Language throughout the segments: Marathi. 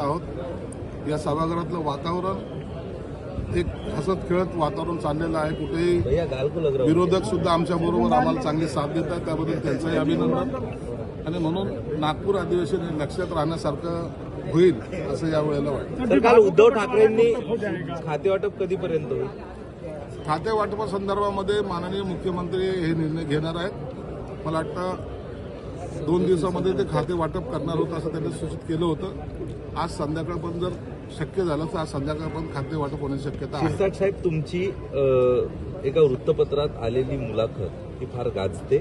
आहोत. या सभागृहातलं वातावरण एक हसत खेळत वातावरण चाललेलं आहे. कुठेही रहा विरोधक सुद्धा आमच्या बरोबर आम्हाला चांगली साथ देतात त्याबद्दल त्यांचंही अभिनंदन. आणि म्हणून नागपूर अधिवेशन हे लक्षात राहण्यासारखं होईल असं या वेळेला वाटतं. काल उद्धव ठाकरेंनी खातेवाटप कधीपर्यंत होईल? खाते वाटपासंदर्भामध्ये माननीय मुख्यमंत्री हे निर्णय घेणार आहेत. मला वाटतं दोन दिवसामध्ये ते खाते वाटप करणार होतं असं त्यांनी सूचित केलं होतं. आज संध्याकाळपर्यंत जर शक्य झालं तर आज संध्याकाळपर्यंत खाते वाटप होण्याची शक्यता आहे. शिरसाट साहेब तुमची एका वृत्तपत्रात आलेली मुलाखत ही फार गाजते.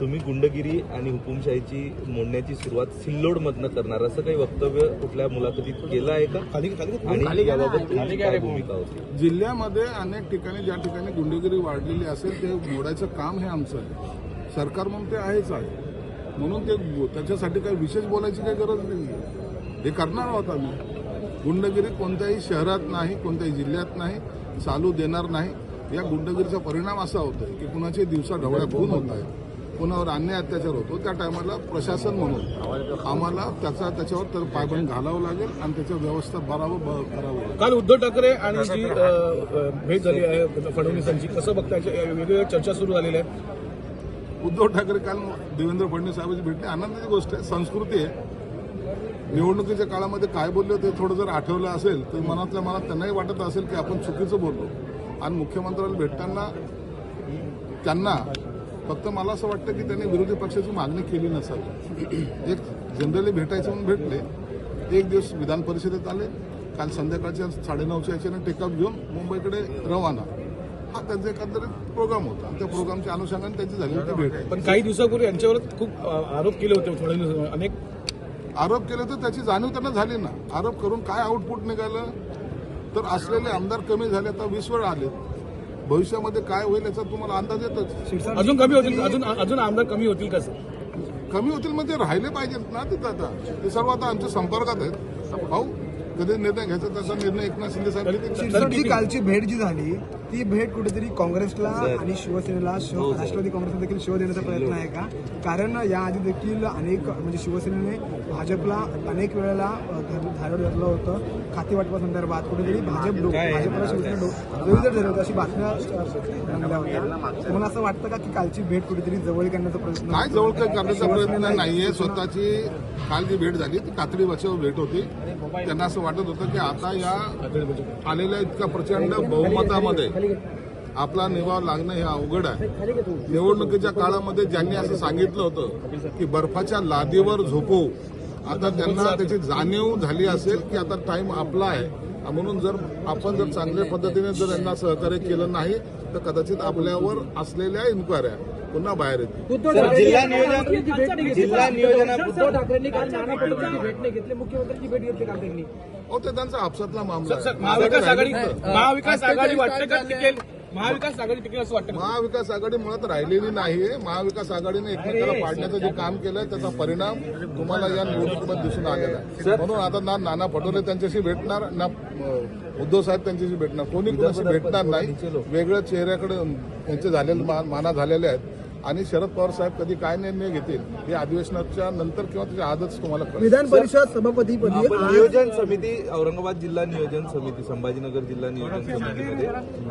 तुम्ही गुंडगिरी आणि हुकुमशाहीची मोडण्याची सुरुवात सिल्लोडमधनं करणार असं काही वक्तव्य कुठल्या मुलाखतीत केलं आहे का? आणि याबाबत तुमची काय भूमिका होती? जिल्ह्यामध्ये अनेक ठिकाणी ज्या ठिकाणी गुंडगिरी वाढलेली असेल ते मोडायचं काम हे आमचं आहे. सरकार म्हणून ते आहेच आहे. म्हणून ते त्याच्यासाठी काही विशेष बोलायची काही गरज नाही हे करणार आहोत आम्ही. गुंडगिरी कोणत्याही शहरात नाही कोणत्याही जिल्ह्यात नाही चालू देणार नाही. या गुंडगिरीचा परिणाम असा होतोय की कुणाचे दिवसा ढवळ्या खून होत आहेत. कुणावर अन्याय अत्याचार होतो त्या टायमाला प्रशासन म्हणून. आम्हाला त्याचा त्याच्यावर तर पायबंद घालावं लागेल आणि त्याच्या व्यवस्था बराबर ब- करावं लागेल. काल उद्धव ठाकरे आणि जी भेट झाली आहे फडणवीसांची कसं या वेगवेगळ्या चर्चा सुरू झालेल्या आहेत. उद्धव ठाकरे काल देवेंद्र फडणवीस साहेबांची भेटले. आनंदाची गोष्ट आहे संस्कृती आहे. निवडणुकीच्या काळामध्ये काय बोलले ते थोडं जर आठवलं असेल तर मनातल्या मनात त्यांनाही वाटत असेल की आपण चुकीचं बोललो. आणि मुख्यमंत्र्याला भेटताना त्यांना फक्त मला असं वाटतं की त्यांनी विरोधी पक्षाची मागणी केली नसावी. एक जनरली भेटायचं म्हणून भेटले एक दिवस विधान परिषदेत आले काल संध्याकाळच्या साडेनऊच्या याच्याने टेकअप घेऊन मुंबईकडे रवाना. हा त्यांचा एकंदरीत प्रोग्राम होता. आणि त्या प्रोग्रामच्या अनुषंगाने त्यांची झालेली ती भेट आहे. पण काही दिवसापूर्वी यांच्यावर खूप आरोप केले होते फडणवीस अनेक आरोप केले तर त्याची जाणीव त्यांना झाली ना. आरोप करून काय आउटपुट निघालं? तर असलेले आमदार कमी झाले आता वीस वेळा आले भविष्यामध्ये काय होईल याचा तुम्हाला अंदाज येतच. अजून कमी होतील अजून अजून आमदार कमी होतील कसं कमी होतील म्हणजे राहिले पाहिजेत ना तिथं आता. ते सर्व आता आमच्या संपर्कात आहेत. भाऊ कधी निर्णय घ्यायचा तसा निर्णय एकनाथ शिंदे साहेब. शिरसाटची कालची भेट जी झाली ती भेट कुठेतरी काँग्रेसला आणि शिवसेनेला शिव राष्ट्रवादी काँग्रेसला देखील शिव देण्याचा प्रयत्न आहे का? कारण याआधी देखील अनेक म्हणजे शिवसेनेने भाजपला अनेक वेळेला अ, धर- धारेवर धरलं होतं. खाते वाटपासंदर्भात कुठेतरी भाजप भाजपला शिवसेना झालं होतं अशी बातम्या तुम्हाला असं वाटतं का की कालची भेट कुठेतरी जवळ करण्याचा प्रयत्न काय जवळ करण्याचा प्रयत्न नाहीये. स्वतःची काल जी भेट झाली. ती कातडी बचाव भेट होती. त्यांना असं वाटत होतं की आता या आलेल्या इतक्या प्रचंड बहुमतामध्ये आपला निवाव लागणं हे अवघड आहे. निवडणुकीच्या काळामध्ये ज्यांनी असं सांगितलं होतं की बर्फाच्या लादीवर झोपू आता त्यांना त्याची जाणीव झाली असेल की आता टाइम आपला आहे. म्हणून जर आपण जर चांगल्या पद्धतीने जर यांना सहकार्य केलं नाही तर कदाचित आपल्यावर असलेल्या इन्क्वायऱ्या पुन्हा बाहेर सर, जिल्हा नियोजन जिल्हा नियोजनात उद्धव ठाकरेंनी काल नाना पटोलेंची भेट नाही घेतली. मुख्यमंत्र्यांची भेट घेतली काल त्यांनी हो ते त्यांचा आपसातला मामला आहे. महाविकास आघाडी. महाविकास आघाडी वाटतं का टिकेल? महाविकास आघाडी टिकेल असं वाटतं का? महाविकास आघाडी मुळात राहिलेली नाहीये महाविकास आघाडीने एकमेकाला पाडण्याचं जे काम केलंय त्याचा परिणाम तुम्हाला या निवडणुकीमध्ये दिसून आलेला आहे. म्हणून आता ना नाना पटोले त्यांच्याशी भेटणार ना उद्धव साहेब त्यांच्याशी भेटणार. कोणी कोणाशी भेटणार नाही. वेगळ्या चेहऱ्याकडे त्यांचे झालेले मा- माना झालेले आहेत. आणि शरद पवार साहेब कधी काय निर्णय घेतील हे अधिवेशनाच्या नंतर किंवा त्याच्या आजच तुम्हाला विधान परिषद सभापतीपदी नियोजन समिती औरंगाबाद जिल्हा नियोजन समिती संभाजीनगर जिल्हा नियोजन समितीमध्ये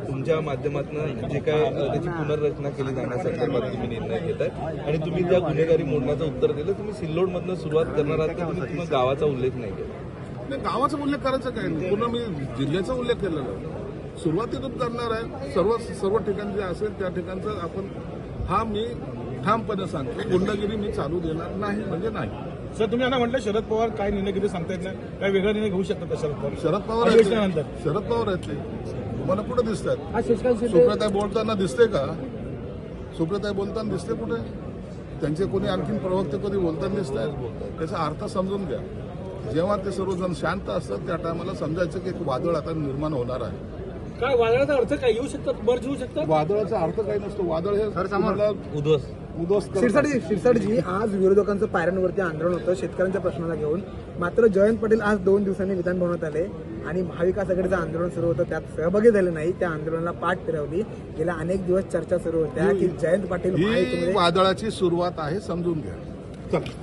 तुमच्या माध्यमातून जे काय त्याची पुनर्रचना केली जाण्यासंदर्भात तुम्ही निर्णय घेत आहे आणि तुम्ही त्या गुन्हेगारी मोडण्याचं उत्तर दिलं तुम्ही सिल्लोडमधनं सुरुवात करणार आहात का? तुम्ही तुम्ही गावाचा उल्लेख नाही केला? नाही गावाचा उल्लेख करायचा काय नाही. पूर्ण मी जिल्ह्याचा उल्लेख केलेला सुरुवातीतून करणार आहे. सर्व सर्व ठिकाण जे असेल त्या ठिकाणचं आपण हा मी ठामपणे सांगतो गुंडगिरी मी चालू देणार नाही म्हणजे नाही. सर तुम्ही यांना म्हटलं शरद पवार काय निर्णय घेते सांगता येत नाही काय वेगळा निर्णय घेऊ शकतात का शरद पवार? शरद पवार आहेत ते. अधिवेशनानंतर. शरद पवार आहेत ते. मला कुठं दिसतात शशिकांत शिंदे सुप्रियाताई बोलताना दिसते का? सुप्रियाताई बोलताना दिसते कुठे त्यांचे कोणी आणखीन प्रवक्ते कधी बोलताना दिसत आहेत त्याचा अर्थ समजून घ्या. जेव्हा ते सर्वजण शांत असतात त्या टायमाला समजायचं की एक वादळ आता निर्माण होणार आहे. काय वादळाचा अर्थ काय? येऊ शकतात मर्ज होऊ शकतात? वादळाचा अर्थ काही नसतो. वादळ हे तुम्हाला उद्ध्वस्त. उद्ध्वस्त करतं. शिरसाटजी आज विरोधकांचं पायऱ्यांवरती आंदोलन होतं. शेतकऱ्यांच्या प्रश्नाला घेऊन. मात्र जयंत पाटील आज दोन दिवसांनी विधान भवनात आले आणि महाविकास आघाडीचं आंदोलन सुरू होतं. त्यात सहभागी झाले नाही. त्या आंदोलनाला पाठ फिरवली. गेल्या अनेक दिवस चर्चा सुरू होत्या की जयंत पाटील ही महायुतीमध्ये वादळाची सुरुवात आहे समजून घ्या. चला.